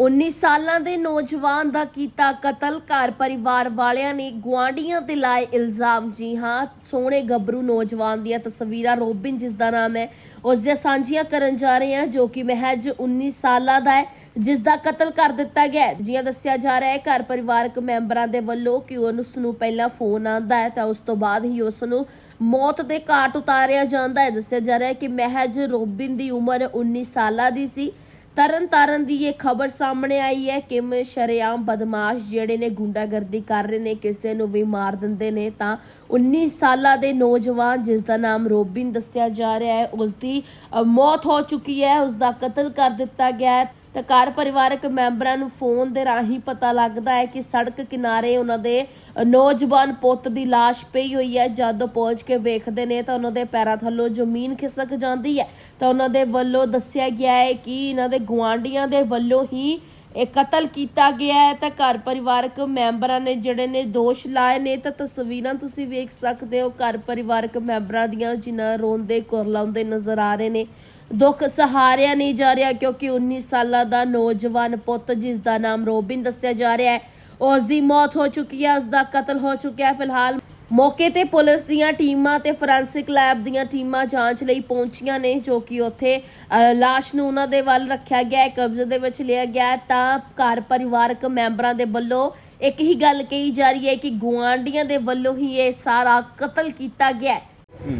19 ਸਾਲਾਂ ਦੇ ਨੌਜਵਾਨ ਦਾ ਕੀਤਾ ਕਤਲ, ਘਰ ਪਰਿਵਾਰ ਵਾਲਿਆਂ ਨੇ ਗੁਆਂਢੀਆਂ ਤੇ ਲਾਏ ਇਲਜ਼ਾਮ। ਜੀ ਹਾਂ, ਸੋਹਣੇ ਗੱਭਰੂ ਨੌਜਵਾਨ ਦੀਆਂ ਤਸਵੀਰਾਂ। ਰੋਬਿਨ, ਜਿਸ ਦਾ ਨਾਮ ਹੈ, ਉਸ ਦੀਆਂ ਸਾਂਝੀਆਂ ਕਰਨ ਜਾ ਰਹੇ ਹਾਂ, ਜੋ ਕਿ ਮਹਿਜ 19 ਸਾਲਾਂ ਦਾ ਹੈ, ਜਿਸ ਦਾ ਕਤਲ ਕਰ ਦਿੱਤਾ ਗਿਆ ਹੈ। ਜਿਵੇਂ ਦੱਸਿਆ ਜਾ ਰਿਹਾ ਹੈ, ਘਰ ਪਰਿਵਾਰਕ ਮੈਂਬਰਾਂ ਦੇ ਵੱਲੋਂ ਕਿ ਉਸ ਨੂੰ ਪਹਿਲਾਂ ਫੋਨ ਆਂਦਾ ਹੈ, ਤਾਂ ਉਸ ਤੋਂ ਬਾਅਦ ਹੀ ਉਸ ਨੂੰ ਮੌਤ ਦੇ ਘਾਟ ਉਤਾਰਿਆ ਜਾਂਦਾ ਹੈ। ਦੱਸਿਆ ਜਾ ਰਿਹਾ ਹੈ ਕਿ ਮਹਿਜ ਰੋਬਿਨ ਦੀ ਉਮਰ 19 ਸਾਲਾਂ ਦੀ ਸੀ। ਤਰਨ ਤਾਰਨ ਦੀ ਇਹ ਖਬਰ ਸਾਹਮਣੇ ਆਈ ਹੈ। ਕਿ ਮ ਸ਼ਰੇਆਮ ਬਦਮਾਸ਼ ਜਿਹੜੇ ਨੇ ਗੁੰਡਾਗਰਦੀ ਕਰ ਰਹੇ ਨੇ, ਕਿਸੇ ਨੂੰ ਵੀ ਮਾਰ ਦਿੰਦੇ ਨੇ ਤਾਂ 19 ਸਾਲਾਂ ਦੇ ਨੌਜਵਾਨ ਜਿਸ ਦਾ ਨਾਮ ਰੋਬਿਨ ਦੱਸਿਆ ਜਾ ਰਿਹਾ ਹੈ ਉਸ ਦੀ ਮੌਤ ਹੋ ਚੁੱਕੀ ਹੈ ਉਸ ਦਾ ਕਤਲ ਕਰ ਦਿੱਤਾ ਗਿਆ ਹੈ। ਤਾਂ ਘਰ ਪਰਿਵਾਰਕ ਮੈਂਬਰਾਂ ਨੂੰ ਫੋਨ ਦੇ ਰਾਹੀਂ ਪਤਾ ਲੱਗਦਾ ਹੈ ਕਿ ਸੜਕ ਕਿਨਾਰੇ ਉਹਨਾਂ ਦੇ ਨੌਜਵਾਨ ਪੁੱਤ ਦੀ ਲਾਸ਼ ਪਈ ਹੋਈ ਹੈ। ਜਦੋਂ ਪਹੁੰਚ ਕੇ ਵੇਖਦੇ ਨੇ ਤਾਂ ਉਹਨਾਂ ਦੇ ਪੈਰਾਂ ਥੱਲੋਂ ਜ਼ਮੀਨ ਖਿਸਕ ਜਾਂਦੀ ਹੈ। ਤਾਂ ਉਹਨਾਂ ਦੇ ਵੱਲੋਂ ਦੱਸਿਆ ਗਿਆ ਹੈ ਕਿ ਇਹਨਾਂ ਦੇ ਗੁਆਂਢੀਆਂ ਦੇ ਵੱਲੋਂ ਹੀ ਇਹ ਕਤਲ ਕੀਤਾ ਗਿਆ ਹੈ ਤਾਂ ਘਰ ਪਰਿਵਾਰਕ ਮੈਂਬਰਾਂ ਨੇ ਜਿਹੜੇ ਨੇ ਦੋਸ਼ ਲਾਏ ਨੇ ਤਾਂ ਤਸਵੀਰਾਂ ਤੁਸੀਂ ਵੇਖ ਸਕਦੇ ਹੋ, ਘਰ ਪਰਿਵਾਰਕ ਮੈਂਬਰਾਂ ਦੀਆਂ ਜਿਨ੍ਹਾਂ ਰੋਂਦੇ ਕੁਰਲਾਉਂਦੇ ਨਜ਼ਰ ਆ ਰਹੇ ਨੇ। ਦੁੱਖ ਸਹਾਰਿਆ ਨਹੀਂ ਜਾ ਰਿਹਾ ਕਿਉਂਕਿ 19 ਸਾਲਾਂ ਦਾ ਨੌਜਵਾਨ ਪੁੱਤ ਜਿਸ ਦਾ ਨਾਮ ਰੋਬਿਨ ਦੱਸਿਆ ਜਾ ਰਿਹਾ ਹੈ ਉਸ ਦੀ ਮੌਤ ਹੋ ਚੁੱਕੀ ਹੈ ਉਸ ਦਾ ਕਤਲ ਹੋ ਚੁੱਕਿਆ ਹੈ ਫਿਲਹਾਲ। ਮੌਕੇ ਤੇ ਪੁਲਿਸ ਦੀਆਂ ਟੀਮਾਂ ਤੇ ਫੋਰੈਂਸਿਕ ਲੈਬ ਦੀਆਂ ਟੀਮਾਂ ਜਾਂਚ ਲਈ ਪਹੁੰਚੀਆਂ ਨੇ ਜੋ ਕਿ ਉੱਥੇ ਅ, ਲਾਸ਼ ਨੂੰ ਉਹਨਾਂ ਦੇ ਵੱਲ ਰੱਖਿਆ ਗਿਆ ਹੈ ਕਬਜ਼ੇ ਦੇ ਵਿੱਚ ਲਿਆ ਗਿਆ। ਹੈ ਤਾਂ ਘਰ ਪਰਿਵਾਰਕ ਮੈਂਬਰਾਂ ਦੇ ਵੱਲੋਂ ਇੱਕ ਹੀ ਗੱਲ ਕਹੀ ਜਾ ਰਹੀ ਹੈ ਕਿ ਗੁਆਂਢੀਆਂ ਦੇ ਵੱਲੋਂ ਹੀ ਇਹ ਸਾਰਾ ਕਤਲ ਕੀਤਾ ਗਿਆ ਹੈ।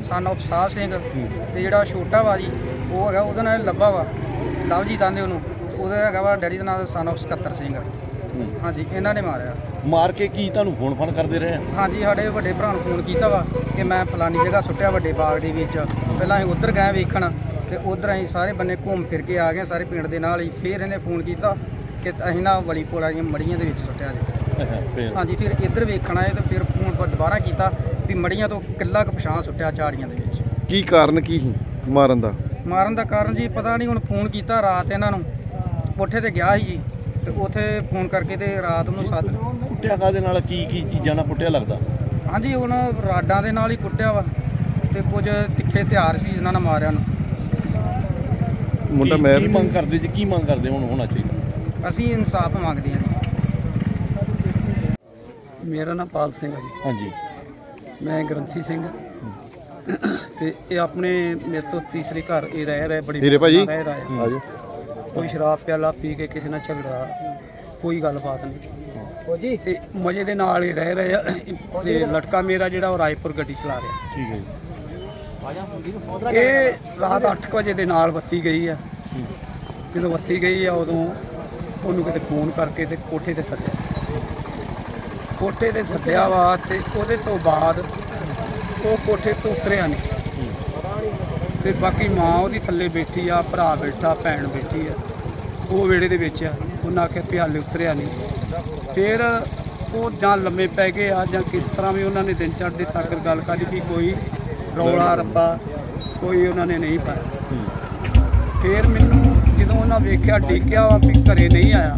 ਸਨ of ਸਾਹਿਬ ਸਿੰਘ ਤੇ ਜਿਹੜਾ ਛੋਟਾ ਵਾ ਜੀ ਉਹ ਹੈਗਾ ਉਹਦਾ ਨਾਮ ਲੱਭਾ ਵਾ ਲਵਜੀਤ ਆਂਦੇ ਉਹਨੂੰ। ਉਹਦਾ ਹੈਗਾ ਵਾ ਡੈਡੀ ਦਾ ਨਾਮ ਸਨ of ਸਕੱਤਰ ਸਿੰਘ। ਹਾਂਜੀ ਇਹਨਾਂ ਨੇ ਮਾਰਿਆ। ਮਾਰ ਕੇ ਕੀ ਤੁਹਾਨੂੰ ਫੋਨ ਫਾਨ ਕਰਦੇ ਰਹੇ? ਆ? ਹਾਂਜੀ ਸਾਡੇ ਵੱਡੇ ਭਰਾ ਨੂੰ ਫੋਨ ਕੀਤਾ ਵਾ ਕਿ ਮੈਂ ਫਲਾਨੀ ਜਗ੍ਹਾ ਸੁੱਟਿਆ ਵੱਡੇ ਬਾਗ ਦੇ ਵਿੱਚ। ਪਹਿਲਾਂ ਅਸੀਂ ਉੱਧਰ ਗਏ ਵੇਖਣ ਤੇ ਉੱਧਰ ਅਸੀਂ ਸਾਰੇ ਬੰਨੇ ਘੁੰਮ ਫਿਰ ਕੇ ਆ ਗਏ ਸਾਰੇ ਪਿੰਡ ਦੇ ਨਾਲ ਹੀ। ਫਿਰ ਇਹਨੇ ਫੋਨ ਕੀਤਾ ਕਿ ਅਸੀਂ ਨਾ ਵਲੀ ਪੋਲਾ ਦੀਆਂ ਮੜੀਆਂ ਦੇ ਵਿੱਚ ਸੁੱਟਿਆ ਜੀ। ਅੱਛਾ ਫੇਰ? ਹਾਂਜੀ ਫਿਰ ਇੱਧਰ ਵੇਖਣ ਆਏ ਤੇ ਫਿਰ ਫੋਨ ਪਰ ਦੁਬਾਰਾ ਕੀਤਾ ਵੀ ਮੜੀਆਂ ਤੋਂ ਕਿੱਲਾ ਕੁ ਪਛਾਣ ਸੁੱਟਿਆ ਝਾੜੀਆਂ ਦੇ ਵਿੱਚ। ਕੀ ਕਾਰਨ ਕੀ ਸੀ ਮਾਰਨ ਦਾ? ਮਾਰਨ ਦਾ ਕਾਰਨ ਜੀ ਪਤਾ ਨਹੀਂ ਹੁਣ ਫੋਨ ਕੀਤਾ ਰਾਤ ਇਹਨਾਂ ਨੂੰ। ਕੋਠੇ ਤੇ ਗਿਆ ਸੀ ਜੀ ਤੇ ਉੱਥੇ ਫੋਨ ਕਰਕੇ ਤੇ ਰਾਤ ਨੂੰ ਸੱਦ ਕੁੱਟਿਆ ਕਾਦੇ ਨਾਲ ਕੀ ਕੀ ਚੀਜ਼ਾਂ ਨਾਲ ਕੁੱਟਿਆ ਲੱਗਦਾ? ਹਾਂਜੀ ਹੁਣ ਰਾਡਾਂ ਦੇ ਨਾਲ ਹੀ ਕੁੱਟਿਆ ਵਾ ਤੇ ਕੁਝ ਤਿੱਖੇ ਹਥਿਆਰ ਸੀ ਜਿਨ੍ਹਾਂ ਨਾਲ ਮਾਰਿਆ ਨੂੰ ਮੁੰਡਾ ਕੀ- ਮੈਰ ਕੀ ਮੰਗ ਕਰਦੇ ਜੀ? ਕੀ ਮੰਗ ਕਰਦੇ ਹੁਣ ਹੋਣਾ ਚਾਹੀਦਾ ਅਸੀਂ ਇਨਸਾਫ ਮੰਗਦੇ ਹਾਂ ਜੀ। ਮੇਰਾ ਨਾਮ ਪਾਲ ਸਿੰਘ ਹੈ ਜੀ। ਹਾਂਜੀ। ਮੈਂ ਗ੍ਰੰਥੀ ਸਿੰਘ। ਤੇ ਇਹ ਆਪਣੇ ਮੇਰੇ ਤੋਂ ਤੀਸਰੇ ਘਰ ਇਹ ਰਹਿ ਰਹੇ ਬੜੀ ਹੀਰੇ ਭਾਜੀ। ਰਹਿ ਰਹੇ। ਆਜੋ ਕੋਈ ਸ਼ਰਾਬ ਪਿਆਲਾ ਪੀ ਕੇ ਕਿਸੇ ਨਾਲ ਝਗੜਾ ਕੋਈ ਗੱਲਬਾਤ ਨਹੀਂ। ਜੀ ਤੇ ਮਜ਼ੇ ਦੇ ਨਾਲ ਹੀ ਰਹਿ ਰਹੇ ਆ। ਤੇ ਲਟਕਾ ਮੇਰਾ ਜਿਹੜਾ ਉਹ ਰਾਏਪੁਰ ਗੱਡੀ ਚਲਾ ਰਿਹਾ। ਠੀਕ ਹੈ ਜੀ। ਇਹ ਰਾਤ 8 ਵਜੇ ਦੇ ਨਾਲ ਵਸੀ ਗਈ ਆ। ਜਦੋਂ ਵਸੀ ਗਈ ਆ ਉਦੋਂ ਉਹਨੂੰ ਕਿਤੇ ਫੋਨ ਕਰਕੇ ਤੇ ਕੋਠੇ ਤੇ ਸੱਦਿਆ। ਕੋਠੇ ਤੇ ਸੱਦਿਆ ਵਾ ਤੇ ਉਹਦੇ ਤੋਂ ਬਾਅਦ ਉਹ ਕੋਠੇ ਤੋਂ ਉਤਰਿਆ ਨਹੀਂ। ਤੇ ਬਾਕੀ ਮਾਂ ਉਹਦੀ ਥੱਲੇ ਬੈਠੀ ਆ ਭਰਾ ਬੈਠਾ ਭੈਣ ਬੈਠੀ ਆ। ਉਹ ਵਿਹੜੇ ਦੇ ਵਿੱਚ ਆ। ਉਹਨਾਂ ਆਖਿਆ ਹਾਲੇ ਉਤਰਿਆ ਨਹੀਂ। ਫਿਰ ਉਹ ਜਾਂ ਲੰਮੇ ਪੈ ਗਏ ਆ ਜਾਂ ਕਿਸ ਤਰ੍ਹਾਂ ਵੀ ਉਹਨਾਂ ਨੇ ਦਿਨ ਚੜ੍ਹਦੇ ਸਾਕਰ ਗੱਲ ਕਰੀ ਵੀ ਕੋਈ ਰੌਲਾ ਰੱਪਾ ਕੋਈ ਉਹਨਾਂ ਨੇ ਨਹੀਂ ਪਾਇਆ। ਫਿਰ ਮੈਨੂੰ ਜਦੋਂ ਉਹਨਾਂ ਵੇਖਿਆ ਡੇਕਿਆ ਵਾ ਵੀ ਘਰੇ ਨਹੀਂ ਆਇਆ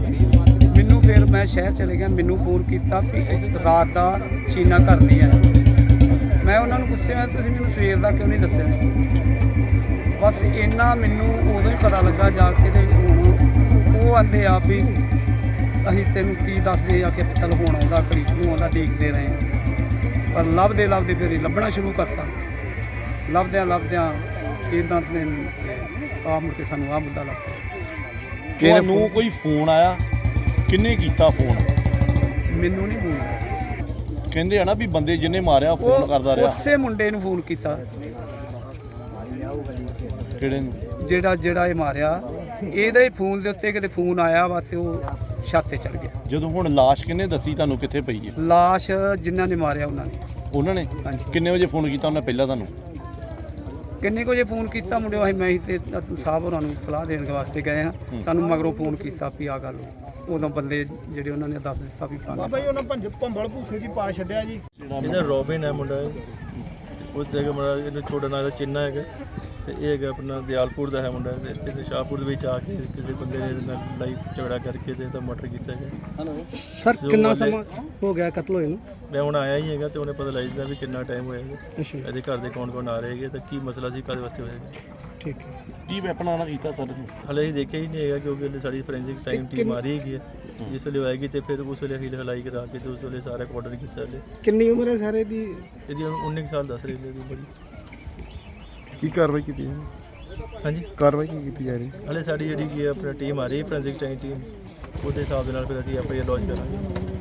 ਮੈਨੂੰ ਫਿਰ ਮੈਂ ਸ਼ਹਿਰ ਚਲੇ ਗਿਆ ਮੈਨੂੰ ਫੋਨ ਕੀਤਾ ਵੀ ਰਾਤ ਦਾ ਚੀਨਾ ਘਰ ਨਹੀਂ ਆਇਆ ਮੈਂ ਉਹਨਾਂ ਨੂੰ ਪੁੱਛਿਆ ਤੁਸੀਂ ਮੈਨੂੰ ਸਵੇਰ ਦਾ ਕਿਉਂ ਨਹੀਂ ਦੱਸਿਆ? ਬਸ ਇੰਨਾ ਮੈਨੂੰ ਉਦੋਂ ਹੀ ਪਤਾ ਲੱਗਾ ਜਾ ਕੇ ਤੇ ਉਹ ਆਂਦੇ ਆ ਵੀ ਅਸੀਂ ਤੈਨੂੰ ਕੀ ਦੱਸਦੇ ਆ ਕਿ ਚੱਲ ਹੁਣ ਆਉਂਦਾ ਘੜੀ ਨੂੰ ਆਉਂਦਾ ਦੇਖਦੇ ਰਹੇ। ਪਰ ਲੱਭਦੇ ਲੱਭਦੇ ਫਿਰ ਲੱਭਣਾ ਸ਼ੁਰੂ ਕਰਤਾ। ਲੱਭਦਿਆਂ ਲੱਭਦਿਆਂ ਇਦਾਂ ਨੇ ਆ ਮੁੜ ਕੇ ਸਾਨੂੰ ਆ ਮੁੱਦਾ ਲੱਗ ਕਿਹਨੇ ਤੁਹਾਨੂੰ ਕੋਈ ਫੋਨ ਆਇਆ? ਕਿੰਨੇ ਕੀਤਾ ਫੋਨ? ਮੈਨੂੰ ਨਹੀਂ ਬੋਲਿਆ ਕਹਿੰਦੇ ਆ ਨਾ ਵੀ ਬੰਦੇ ਜਿਹਨੇ ਮਾਰਿਆ ਫੋਨ ਕਰਦਾ ਰਿਹਾ। ਉਸੇ ਮੁੰਡੇ ਨੂੰ ਫੋਨ ਕੀਤਾ। ਕਿਹੜੇ ਨੂੰ? ਜਿਹੜਾ ਜਿਹੜਾ ਇਹ ਮਾਰਿਆ ਇਹਦੇ ਫੋਨ ਦੇ ਉੱਤੇ ਕਿਤੇ ਫੋਨ ਆਇਆ ਬਸ ਉਹ ਛੱਤ ਤੇ ਚੜ ਗਿਆ। ਜਦੋਂ ਹੁਣ ਲਾਸ਼ ਕਿੰਨੇ ਦੱਸੀ ਤੁਹਾਨੂੰ ਕਿੱਥੇ ਪਈ ਹੈ? ਲਾਸ਼ ਜਿਨ੍ਹਾਂ ਨੇ ਮਾਰਿਆ ਉਹਨਾਂ ਨੇ। ਉਹਨਾਂ ਨੇ? ਹਾਂਜੀ। ਕਿੰਨੇ ਵਜੇ ਫੋਨ ਕੀਤਾ ਉਹਨੇ ਪਹਿਲਾਂ ਤੁਹਾਨੂੰ? ਕਿੰਨੇ ਕੁ ਜੇ ਫੋਨ ਕੀਤਾ ਮੁੰਡਿਓ? ਅਸੀਂ ਮੈਂ ਹੀ ਤੇ ਸਾਹਿਬ ਹੋਰਾਂ ਨੂੰ ਸਲਾਹ ਦੇਣ ਵਾਸਤੇ ਗਏ ਹਾਂ। ਸਾਨੂੰ ਮਗਰੋਂ ਫੋਨ ਕੀਤਾ ਵੀ ਆ ਗੱਲ। ਹੋਈ। ਉਦੋਂ ਬੰਦੇ ਜਿਹੜੇ ਉਹਨਾਂ ਨੇ ਦੱਸ ਦਿੱਤਾ ਵੀ ਫਲਾਣਾ ਬਾਈ ਉਹਨਾਂ ਭੰਜ ਭੰਬਲ ਭੂਸੇ ਦੀ ਪਾ ਛੱਡਿਆ ਜੀ। ਇਹਦਾ ਰੋਬਿਨ ਹੈ ਮੁੰਡਾ। ਉਸ ਦੇ ਮੁੰਡਾ ਇਹਨੂੰ ਛੋਟਾ ਨਾਂ ਦਾ ਚਿੰਨਾ ਹੈਗਾ ਤੇ ਇਹ ਹੈਗਾ ਆਪਣਾ ਦਿਆਲਪੁਰ ਦਾ ਹੈ ਮੁੰਡਾ ਤੇ ਇਹਨੇ ਸ਼ਾਹਪੁਰ ਦੇ ਵਿੱਚ ਆ ਕੇ ਕਿਸੇ ਬੰਦੇ ਨੇ ਇਹਦੇ ਨਾਲ ਲੜਾਈ ਝਗੜਾ ਕਰਕੇ ਤੇ ਇਹਦਾ ਮਰਡਰ ਕੀਤਾ ਗਿਆ ਸਰ ਜੋ ਕਿੰਨਾ ਸਮਾਂ ਹੋ ਗਿਆ ਕਤਲ ਹੋਏ ਨੂੰ? ਮੈਂ ਹੁਣ ਆਇਆ ਹੀ ਹੈਗਾ ਤੇ ਉਹਨੇ ਪਤਾ ਲੱਗ ਜਾਂਦਾ ਵੀ ਕਿੰਨਾ ਟਾਈਮ ਹੋਇਆ ਹੈਗਾ। ਅੱਛਾ। ਇਹਦੇ ਘਰ ਦੇ ਕੌਣ ਕੌਣ ਆ ਰਹੇ ਹੈਗੇ ਤੇ ਕੀ ਮਸਲਾ ਸੀ ਕਦ ਵਾਸਤੇ ਹੋਇਆ ਹੈਗਾ। ਠੀਕ ਹੈ। ਕੀ ਵੈਪਨ ਨਾਲ ਕੀਤਾ ਸਰ ਹਲੇ ਅਸੀਂ ਦੇਖਿਆ ਹੀ ਨਹੀਂ ਹੈਗਾ ਕਿਉਂਕਿ ਹਲੇ ਸਾਡੀ ਫੋਰੈਂਸਿਕ ਟਾਈਮ ਟੀਮ ਆ ਰਹੀ ਹੈਗੀ ਹੈ। ਜਿਸ ਵੇਲੇ ਆਏਗੀ ਤੇ ਫਿਰ ਉਸ ਵੇਲੇ ਹੀਲ ਹਲਾਈ ਕਰਾ ਕੇ ਤੇ ਉਸ ਵੇਲੇ ਸਾਰਾ ਆਰਡਰ ਕੀਤਾ ਹਲੇ। ਕਿੰਨੀ ਉਮਰ ਹੈ ਸਾਰੇ ਦੀ? ਇਹਦੀ ਹੁਣ 19 ਕੁ ਸਾਲ ਦੱਸ ਰਹੀ ਹੈ ਇਹਦੀ ਬੜੀ ਕੀ ਕਾਰਵਾਈ ਕੀਤੀ ਹੈ? ਹਾਂਜੀ। ਕਾਰਵਾਈ ਕੀ ਕੀਤੀ ਜਾ ਰਹੀ ਹਲੇ ਸਾਡੀ ਜਿਹੜੀ ਕੀ ਹੈ ਆਪਣਾ ਟੀਮ ਆ ਰਹੀ ਹੈ ਫੋਰੈਂਸਿਕ ਟਾਈਮ ਟੀਮ ਉਹਦੇ ਹਿਸਾਬ ਦੇ ਨਾਲ ਫਿਰ ਅਸੀਂ ਆਪਾਂ ਇਹ ਲੌਂਚ ਕਰਾਂਗੇ।